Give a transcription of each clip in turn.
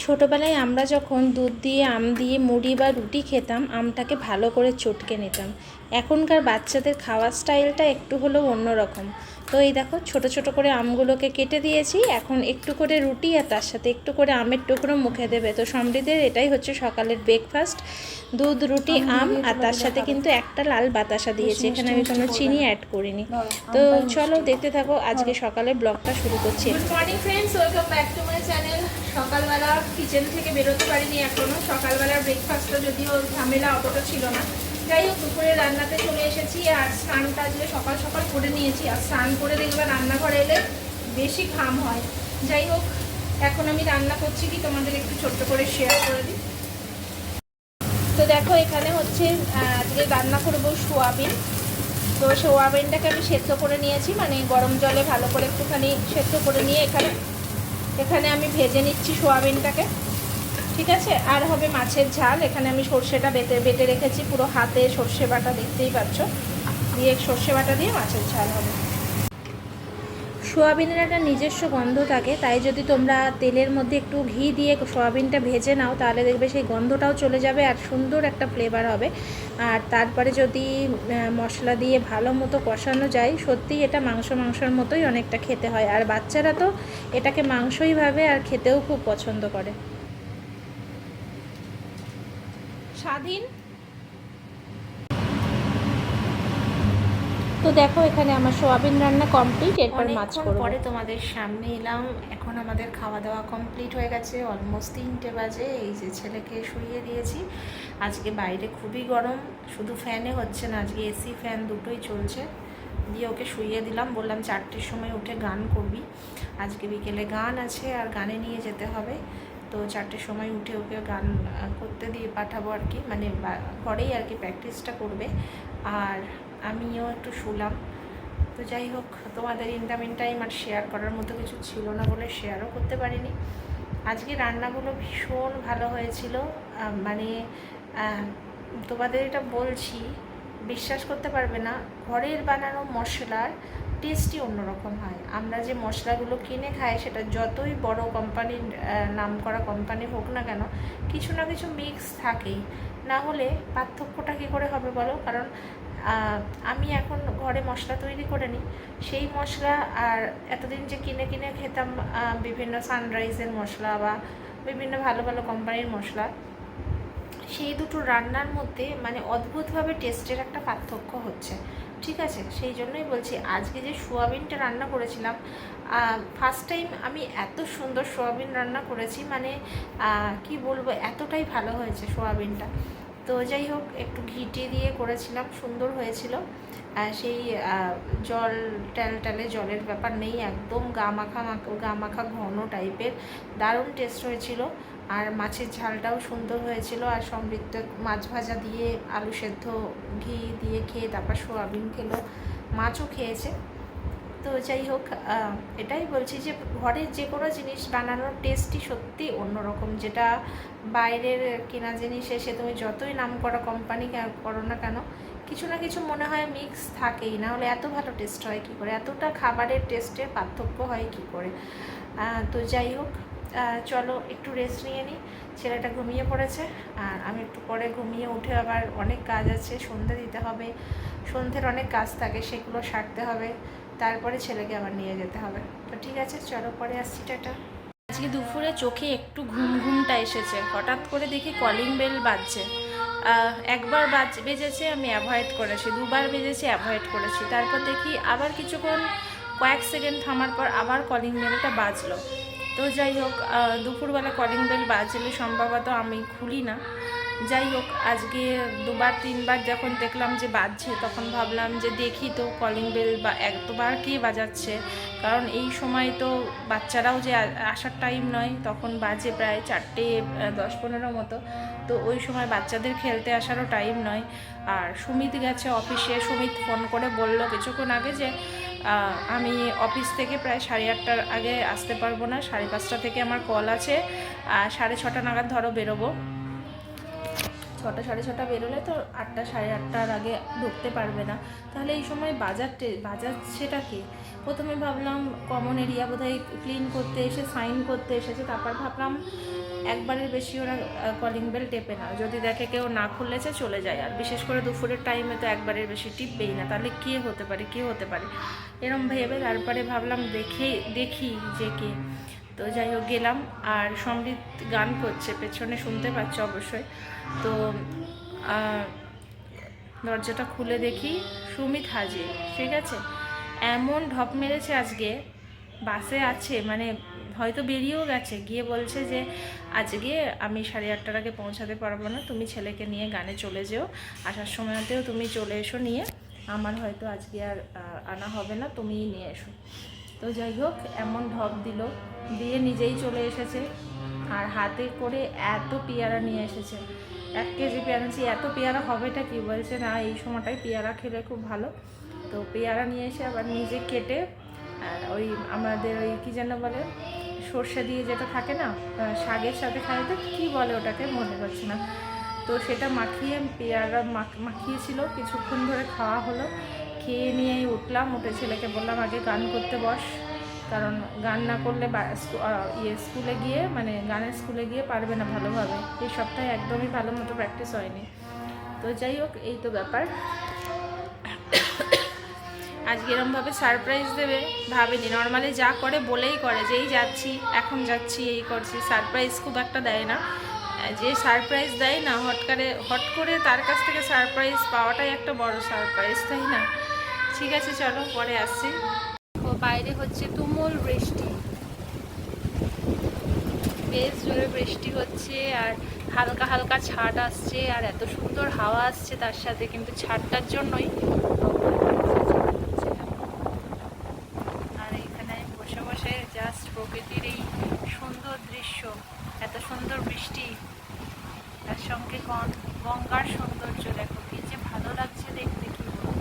ছোটোবেলায় আমরা যখন দুধ দিয়ে, আম দিয়ে, মুড়ি বা রুটি খেতাম, আমটাকে ভালো করে চটকে নিতাম। এখনকার বাচ্চাদের খাওয়ার স্টাইলটা একটু হলেও অন্যরকম। তো এই দেখো ছোট ছোট করে আমগুলোকে কেটে দিয়েছি। এখন একটু করে রুটি আর তার সাথে একটু করে আমের টুকরো মুখে দেবে। তো সমৃদ্ধের এটাই হচ্ছে সকালের ব্রেকফাস্ট দুধ রুটি আম আর তার সাথে কিন্তু একটা লাল বাতাসা দিয়েছি। এখানে আমি কোনো চিনি অ্যাড করিনি। তো চলো দেখতে থাকো আজকে সকালে ব্লগটা শুরু করছি। Good morning friends welcome back to my channel সকালবেলা কিচেন থেকে বেরোতে পারিনি এখনও। সকালবেলার ব্রেকফাস্টটা যদিও ঝামেলা অতটা ছিল না। যাই হোক, দুপুরে রান্নাতে চলে এসেছি আর স্নানটা আজকে সকাল সকাল করে নিয়েছি। আর স্নান করে দেখবে রান্নাঘরে এলে বেশি ঘাম হয়। যাই হোক, এখন আমি রান্না করছি কি তোমাদের একটু ছোট্ট করে শেয়ার করে দিই। তো দেখো, এখানে হচ্ছে আজকে রান্না করব সোয়াবিন। তো সোয়াবিনটাকে আমি সেদ্ধ করে নিয়েছি মানে গরম জলে ভালো করে একটুখানি সেদ্ধ করে নিয়ে এখানে এখানে আমি ভেজে নিচ্ছি সোয়াবিনটাকে। ঠিক আছে? আর হবে মাছের ঝাল। এখানে আমি সর্ষেটা বেটে বেটে রেখেছি। পুরো হাতে সর্ষে বাটা দেখতেই পাচ্ছ। দিয়ে সর্ষে বাটা দিয়ে মাছের ঝাল হবে। সোয়াবিনের একটা নিজস্ব গন্ধ থাকে। তাই যদি তোমরা তেলের মধ্যে একটু ঘি দিয়ে সোয়াবিনটা ভেজে নাও, তাহলে দেখবে সেই গন্ধটাও চলে যাবে আর সুন্দর একটা ফ্লেভার হবে। আর তারপরে যদি মশলা দিয়ে ভালো মতো কষানো যায়, সত্যিই এটা মাংস, মাংসের মতোই অনেকটা খেতে হয়। আর বাচ্চারা তো এটাকে মাংসই ভাবে আর খেতেও খুব পছন্দ করে। স্বাধীন। তো দেখো এখানে আমার সোয়াবিন রান্না কমপ্লিট এরপর মাছ করব। পরে তোমাদের সামনে এলাম। এখন আমাদের খাওয়া দাওয়া কমপ্লিট হয়ে গেছে অলমোস্ট তিনটে বাজে। এই যে ছেলেকে শুইয়ে দিয়েছি। আজকে বাইরে খুবই গরম শুধু ফ্যানে হচ্ছে না আজকে এসি ফ্যান দুটোই চলছে। দিয়ে ওকে শুইয়ে দিলাম বললাম চারটের সময় উঠে গান করবি। আজকে বিকেলে গান আছে আর গানে নিয়ে যেতে হবে। তো চারটের সময় উঠে ওকে গান করতে দিয়ে পাঠাবো আর কি। মানে ঘরেই আর কি প্র্যাকটিসটা করবে। আর আমিও একটু শুলাম। তো যাই হোক, তোমাদের ইনকামিং টাইম আর শেয়ার করার মতো কিছু ছিল না বলে শেয়ারও করতে পারিনি। আজকে রান্নাগুলো ভীষণ ভালো হয়েছিল। মানে তোমাদের এটা বলছি, বিশ্বাস করতে পারবে না। ঘরের বানানো মশলার টেস্টই অন্যরকম হয়। আমরা যে মশলাগুলো কিনে খাই, সেটা যতই বড় কোম্পানির নাম করা কোম্পানি হোক না কেন, কিছু না কিছু মিক্স থাকেই। না হলে পার্থক্যটা কী করে হবে বলো? কারণ আমি এখন ঘরে মশলা তৈরি করে নিই। সেই মশলা আর এতদিন যে কিনে কিনে খেতাম বিভিন্ন সানরাইজের মশলা বা বিভিন্ন ভালো ভালো কোম্পানির মশলা, সেই দুটো রান্নার মধ্যে মানে অদ্ভুতভাবে টেস্টের একটা পার্থক্য হচ্ছে। ঠিক আছে, সেই জন্যই বলছি, আজকে যে সোয়াবিনটা রান্না করেছিলাম ফার্স্ট টাইম আমি এত সুন্দর সোয়াবিন রান্না করেছি মানে কি বলব, এতটাই ভালো হয়েছে সোয়াবিনটা। তো যাই হোক, একটু ঘিটে দিয়ে করেছিলাম, সুন্দর হয়েছিল। সেই জল, ট্যাল ট্যালে জলের ব্যাপার নেই, একদম গা মাখা মাখা গা মাখা ঘন টাইপের দারুণ টেস্ট হয়েছিল। আর মাছের ঝালটাও সুন্দর হয়েছিল আর সমৃদ্ধ মাছ ভাজা দিয়ে আলু সেদ্ধ ঘি দিয়ে খেয়ে তারপর সোয়াবিন খেলো, মাছও খেয়েছে। তো যাই হোক এটাই বলছি যে ঘরের যে কোনো জিনিস বানানোর টেস্টই সত্যি অন্যরকম। যেটা বাইরের কেনা জিনিস এসে তুমি যতই নাম করা কোম্পানি করো না কেন, কিছু না কিছু মনে হয় মিক্স থাকেই। না হলে এত ভালো টেস্ট হয় কী করে? এতটা খাবারের টেস্টের পার্থক্য হয় কী করে? তো যাই হোক চলো একটু রেস্ট নিয়ে নিই ছেলেটা ঘুমিয়ে পড়েছে আর আমি একটু পরে ঘুমিয়ে উঠে আবার অনেক কাজ আছে, সন্ধে দিতে হবে। সন্ধ্যের অনেক কাজ থাকে, সেগুলো সারতে হবে। তারপরে ছেলেকে আবার নিয়ে যেতে হবে। তো ঠিক আছে, চলো পরে আসছি, টাটা। আজকে দুপুরে চোখে একটু ঘুম ঘুমটা এসেছে। হঠাৎ করে দেখি কলিং বেল বাজছে। একবার বাজ, বেজেছে, আমি অ্যাভয়েড করেছি। দুবার বেজেছে অ্যাভয়েড করেছি। তারপর দেখি আবার কিছুক্ষণ, কয়েক সেকেন্ড থামার পর আবার কলিং বেলটা বাজলো। তো যাই হোক দুপুরবেলা কলিং বেল বাজলে সম্ভবত আমি খুলি না। যাই হোক, আজকে দুবার, তিনবার যখন দেখলাম যে বাজছে, তখন ভাবলাম যে দেখি তো কলিং বেল বা একবার কে বাজাচ্ছে। কারণ এই সময় তো বাচ্চারাও যে আসার টাইম নয়, তখন বাজে প্রায় চারটে দশ পনেরো মতো। তো ওই সময় বাচ্চাদের খেলতে আসারও টাইম নয়। আর সুমিত গেছে অফিসে সুমিত ফোন করে বলল কিছুক্ষণ আগে যে আমি অফিস থেকে প্রায় সাড়ে আটটার আগে আসতে পারব না, সাড়ে পাঁচটা থেকে আমার কল আছে, আর সাড়ে ছটা নাগাদ ধরো বেরোবো। ছটা, সাড়ে ছটা বেরোলে তো আটটা, সাড়ে আটটার আগে ঢুকতে পারবে না। তাহলে এই সময় বাজারটে বাজার সেটা কি? প্রথমে ভাবলাম কমন এরিয়া বোধহয় ক্লিন করতে এসে সাইন করতে এসেছে, তারপর ভাবলাম একবারের বেশি ওরা কলিং বেল টেপে না। যদি দেখে কেউ না খুললেছে চলে যায়। আর বিশেষ করে দুপুরের টাইমে তো একবারের বেশি টিপবেই না। তাহলে কে হতে পারে, কে হতে পারে? এরম ভেবে তারপরে ভাবলাম দেখে, দেখি যে কে। তো যাই হোক, গেলাম। আর সমৃদ্ধ গান করছে, পেছনে শুনতে পাচ্ছ অবশ্যই। তো দরজাটা খুলে দেখি, সুমিত হাজির। ঠিক আছে? এমন ঢপ মেরেছে আজকে, বাসে আছে মানে হয়তো বেরিয়েও গেছে, গিয়ে বলছে যে, আজকে আমি সাড়ে আটটার আগে পৌঁছাতে পারব না, তুমি ছেলেকে নিয়ে গানে চলে যেও, আসার সময়তেও তুমি চলে এসো নিয়ে, আমার হয়তো আজকে আর আনা হবে না, তুমিই নিয়ে এসো। তো যাই হোক, এমন ঢপ দিল, দিয়ে নিজেই চলে এসেছে, আর হাতে করে এত পেয়ারা নিয়ে এসেছে। এক কেজি পেয়ারা এত পেয়ারা হবেটা কি? বলছে, না, এই সময়টায় পেয়ারা খেলে খুব ভালো। তো পেয়ারা নিয়ে এসে আবার নিজে কেটে ওই আমাদের ওই কী যেন বলে, সর্ষে দিয়ে যেটা থাকে না শাকের সাথে খায় তো, কী বলে ওটাকে মনে করছে না। তো সেটা মাখিয়ে পেয়ারা মাখ- মাখিয়েছিল, কিছুক্ষণ ধরে খাওয়া হলো। খেয়ে নিয়েই উঠলাম, উঠে ছেলেকে বললাম, আগে গান করতে বস। কারণ গান না করলে ইয়ে স্কুলে গিয়ে মানে গানের স্কুলে গিয়ে পারবে না ভালোভাবে। এই সপ্তাহে একদমই ভালো মতো প্র্যাকটিস হয়নি। তো যাই হোক, এই তো ব্যাপার। আজকে এরমভাবে সারপ্রাইজ দেবে, ভাবেনি। নর্মালি যা করে বলেই করে যেই যাচ্ছি, এখন যাচ্ছি, এই করছি। সারপ্রাইজ খুব একটা দেয় না। যে সারপ্রাইজ দেয় না, হট করে হট করে তার কাছ থেকে সারপ্রাইজ পাওয়াটাই একটা বড় সারপ্রাইজ তাই না? ঠিক আছে, চলো, পরে আসছি। ও, বাইরে হচ্ছে তুমুল বৃষ্টি। বেশ জোরে বৃষ্টি হচ্ছে আর হালকা হালকা ছাট আসছে আর এত সুন্দর হাওয়া আসছে তার সাথে, কিন্তু ছাটটার জন্যই আর এখানে বসে বসে জাস্ট প্রকৃতির এই সুন্দর দৃশ্য এত সুন্দর বৃষ্টি তার সঙ্গে গং- গঙ্গার সৌন্দর্য দেখো কি যে ভালো লাগছে দেখতে কি বলব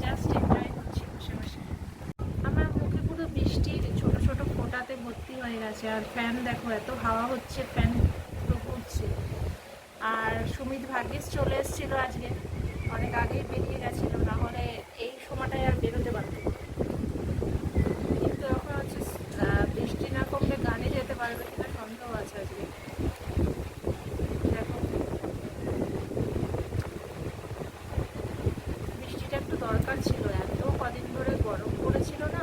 জাস্ট এনজয় করছি বসে বসে আমার মুখে পুরো বৃষ্টির ছোট ছোট ফোঁটাতে ভর্তি হয়ে গেছে আর ফ্যান দেখো, এত হাওয়া হচ্ছে ফ্যান ঘুরছে আর সুমিত ভাগ্যিস চলে এসেছিল আজকে। অনেক আগেই বেরিয়ে গেছিল, না হলে এই সময়টায় আর বেরোতে পারতো। কিন্তু এখন হচ্ছে বৃষ্টি না কমলে গানে যেতে পারবে কিনা সন্দেহ আছে আজকে। দেখো। বৃষ্টিটা একটু দরকার ছিল, এত কদিন ধরে গরম পড়েছিল না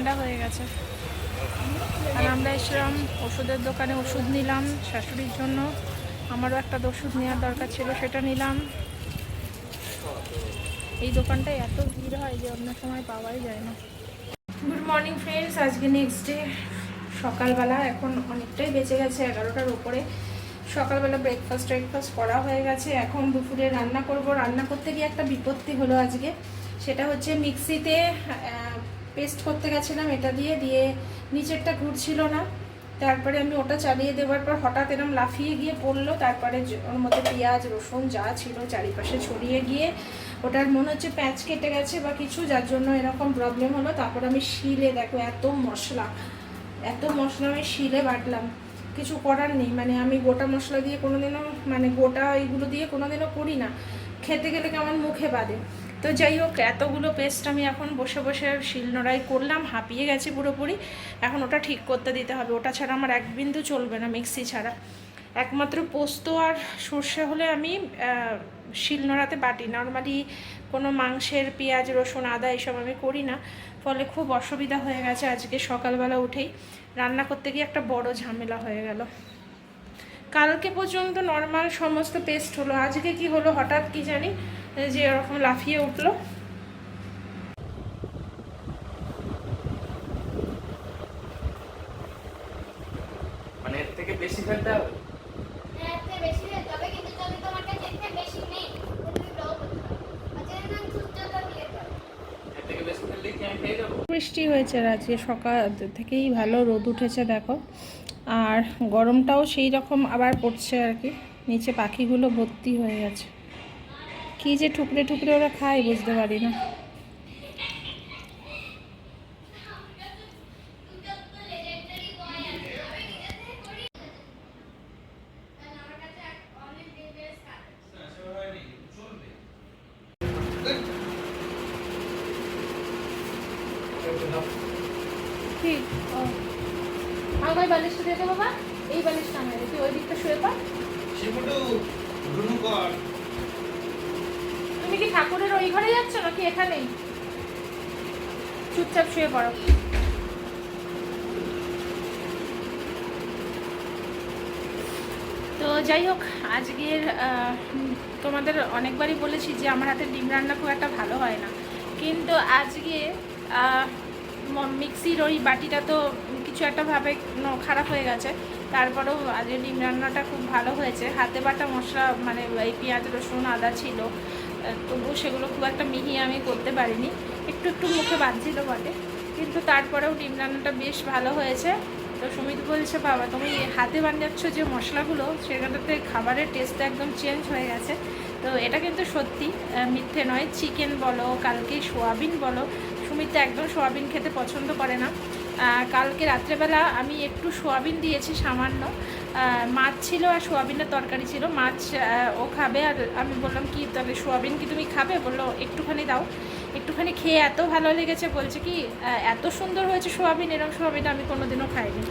ঠান্ডা হয়ে গেছে। আর আমরা এসলাম ওষুধের দোকানে ওষুধ নিলাম শাশুড়ির জন্য। আমারও একটা ওষুধ নেওয়ার দরকার ছিল, সেটা নিলাম। এই দোকানটায় এত ভিড় হয় যে অন্য সময় পাওয়াই যায় না। গুড মর্নিং ফ্রেন্ডস আজকে নেক্সট ডে সকালবেলা, এখন অনেকটাই বেঁচে গেছে, এগারোটার উপরে। সকালবেলা ব্রেকফাস্ট ব্রেকফাস্ট করা হয়ে গেছে। এখন দুপুরে রান্না করব। রান্না করতে গিয়ে একটা বিপত্তি হলো আজকে। সেটা হচ্ছে মিক্সিতে পেস্ট করতে গেছিলাম, এটা দিয়ে দিয়ে নিচেরটা ঘুরছিল না। তারপরে আমি ওটা চালিয়ে দেওয়ার পর হঠাৎ এরম লাফিয়ে গিয়ে পড়ল, তারপরে ওর মধ্যে পেঁয়াজ, রসুন যা ছিল চারিপাশে ছড়িয়ে গিয়ে ওটার মনে হচ্ছে প্যাঁচ কেটে গেছে বা কিছু, যার জন্য এরকম প্রবলেম হলো। তারপর আমি শিলে, দেখো এত মশলা এত মশলা আমি শিলে বাটলাম, কিছু করার নেই। মানে আমি গোটা মশলা দিয়ে কোনোদিনও মানে গোটা এইগুলো দিয়ে কোনোদিনও করি না। খেতে গেলে কেমন মুখে বাদে। তো যাই হোক, এতগুলো পেস্ট আমি এখন বসে বসে শিলনোড়াই করলাম, হাঁপিয়ে গেছি পুরোপুরি। এখন ওটা ঠিক করতে দিতে হবে। ওটা ছাড়া আমার এক বিন্দু চলবে না মিক্সি ছাড়া। একমাত্র পোস্ত আর সর্ষে হলে আমি শিলনোড়াতে বাটি। নর্মালি কোনো মাংসের পেঁয়াজ, রসুন, আদা এসব আমি করি না। ফলে খুব অসুবিধা হয়ে গেছে আজকে সকালবেলা উঠেই। রান্না করতে গিয়ে একটা বড় ঝামেলা হয়ে গেল। কালকে পর্যন্ত নর্মাল সমস্ত পেস্ট হলো। আজকে কি হলো হঠাৎ কি জানি যে এরকম লাফিয়ে উঠল। মানে এর থেকে বেশি ফেলতে হবে? হ্যাঁ, বৃষ্টি হয়েছে আজকে সকাল থেকেই ভালো রোদ উঠেছে দেখো। আর গরমটাও সেই রকম আবার পড়ছে আর কি। নিচে পাখিগুলো ভর্তি হয়ে গেছে। কী যে ঠুকরে ঠুকরে ওরা খায় বুঝতে পারি না। ঠিক আমায় বালিশটা দিয়ে বাবা, এই বালিশটা আমায় তুই ওই দিকটা শুয়ে পা শিবুটু, রুনু কর। কি ঠাকুরের ওই ঘরে যাচ্ছ নাকি এখানেই? চুপচাপ শুয়ে পড়ো। তো যাই হোক, আজকের তোমাদের অনেকবারই বলেছি যে আমার হাতে ডিম রান্না খুব একটা ভালো হয় না। কিন্তু আজকে মিক্সির ওই বাটিটা তো কিছু একটা ভাবে খারাপ হয়ে গেছে। তারপরেও আজকে ডিম রান্নাটা খুব ভালো হয়েছে। হাতে বাটা মশলা মানে এই পেঁয়াজ, রসুন, আদা ছিল। তবুও সেগুলো খুব একটা মিহি আমি করতে পারিনি। একটু একটু মুখে বাজছিল বটে। কিন্তু তারপরেও ডিম রান্নাটা বেশ ভালো হয়েছে। তো সুমিত বলছে, বাবা, তুমি হাতে বানাচ্ছ যে মশলাগুলো সেটাতে খাবারের টেস্টটা একদম চেঞ্জ হয়ে গেছে। তো এটা কিন্তু সত্যি মিথ্যে নয়। চিকেন বলো, কালকে সোয়াবিন বলো, সুমিত একদম সোয়াবিন খেতে পছন্দ করে না। কালকে রাত্রেবেলা আমি একটু সোয়াবিন দিয়েছি সামান্য। মাছ ছিল আর সোয়াবিনের তরকারি ছিল। মাছ ও খাবে আর আমি বললাম, কি তবে সোয়াবিন কি তুমি খাবে? বলল, একটুখানি দাও। একটুখানি খেয়ে এত ভালো লেগেছে, বলছে কি এত সুন্দর হয়েছে সোয়াবিন এরকম সোয়াবিন আমি কোনোদিনও খাইনি।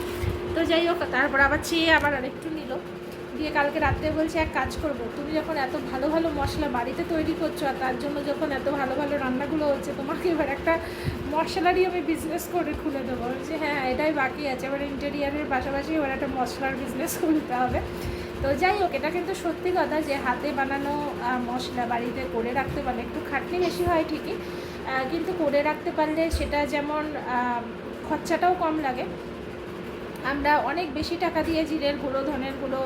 তো যাই হোক, তারপর আবার চেয়ে আবার আরেকটু নিল। দিয়ে কালকে রাত্রে বলছে, এক কাজ করব, তুমি যখন এত ভালো ভালো মশলা বাড়িতে তৈরি করছ আর তার জন্য যখন এত ভালো ভালো রান্নাগুলো হচ্ছে, তোমাকে এবার একটা মশলারই আমি বিজনেস করে খুলে দেবো। যে হ্যাঁ এটাই বাকি আছে। এবার ইন্টেরিয়ারের পাশাপাশি এবার একটা মশলার বিজনেস খুলতে হবে। তো যাই হোক, এটা কিন্তু সত্যি কথা যে হাতে বানানো মশলা বাড়িতে করে রাখতে পারলে একটু খাটনি বেশি হয় ঠিকই কিন্তু করে রাখতে পারলে সেটা যেমন খরচাটাও কম লাগে। আমরা অনেক বেশি টাকা দিয়ে জিরের গুঁড়ো, ধনের গুঁড়ো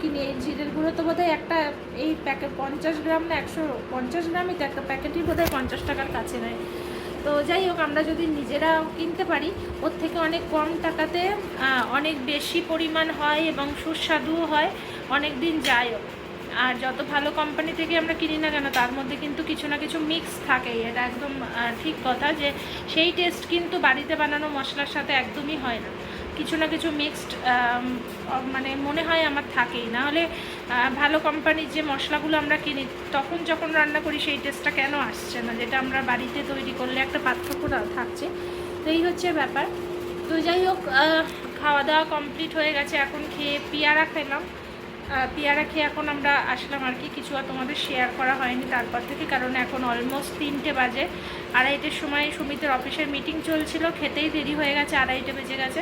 কিনি জিরের গুঁড়ো তো বোধহয় একটা, এই প্যাকেট পঞ্চাশ গ্রাম না একশো পঞ্চাশ গ্রামই তো একটা প্যাকেটই বোধহয় পঞ্চাশ টাকার কাছে নেয়। তো যাই হোক, আমরা যদি নিজেরা কিনতে পারি, ওর থেকে অনেক কম টাকাতে অনেক বেশি পরিমাণ হয় এবং সুস্বাদুও হয়, অনেক দিন যায়ও আর যত ভালো কোম্পানি থেকে আমরা কিনি না কেন, তার মধ্যে কিন্তু কিছু না কিছু মিক্স থাকেই। এটা একদম ঠিক কথা যে সেই টেস্ট কিন্তু বাড়িতে বানানো মশলার সাথে একদমই হয় না। কিছু না কিছু মিক্সড মানে মনে হয় আমার থাকেই। না হলে ভালো কোম্পানির যে মশলাগুলো আমরা কিনি, তখন যখন রান্না করি সেই টেস্টটা কেন আসছে না? যেটা আমরা বাড়িতে তৈরি করলে একটা পার্থক্য থাকছে। তো এই হচ্ছে ব্যাপার। তো যাই হোক খাওয়া দাওয়া কমপ্লিট হয়ে গেছে। এখন খেয়ে পেয়ারা খেলাম। পেয়ারা খেয়ে এখন আমরা আসলাম আর কি। কিছু আর তোমাদের শেয়ার করা হয়নি তারপর থেকে, কারণ এখন অলমোস্ট তিনটে বাজে। আড়াইটের সময় সুমিতের অফিসের মিটিং চলছিল। খেতেই দেরি হয়ে গেছে, আড়াইটে বেজে গেছে।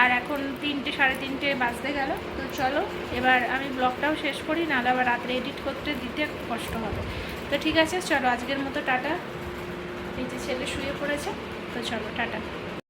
আর এখন তিনটে, সাড়ে তিনটে বাজতে গেল। তো চলো, এবার আমি ব্লগটাও শেষ করি, নাহলে আবার রাত্রে এডিট করতে দিতে কষ্ট হবে। তো ঠিক আছে, চলো আজকের মতো, টাটা। এই যে ছেলে শুয়ে পড়েছে, তো চলো, টাটা।